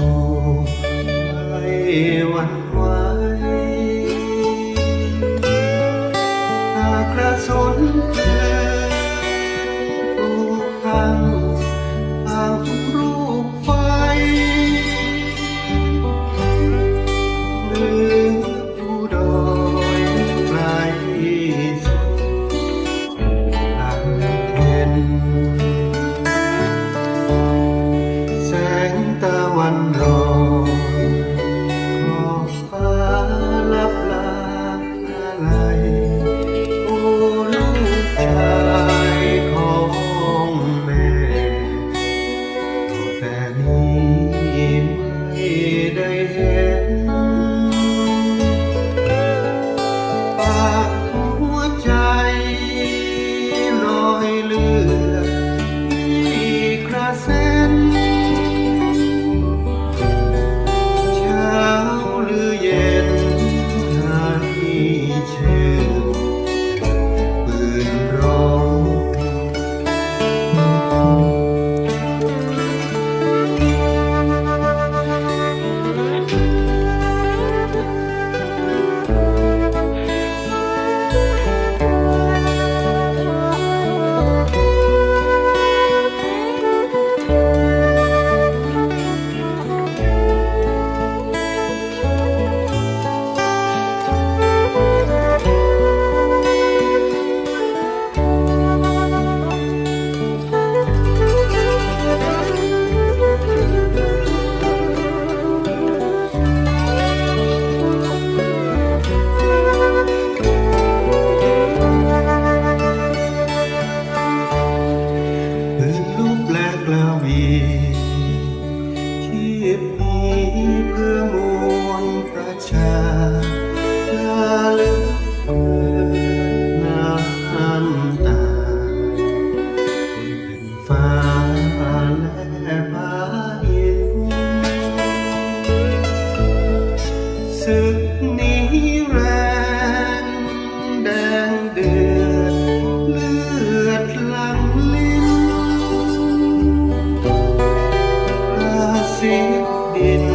กไม่หวั่นไหวหากรสุน Hallelujah. ดีชีพนี้เพื่อมวลประชาลาลื see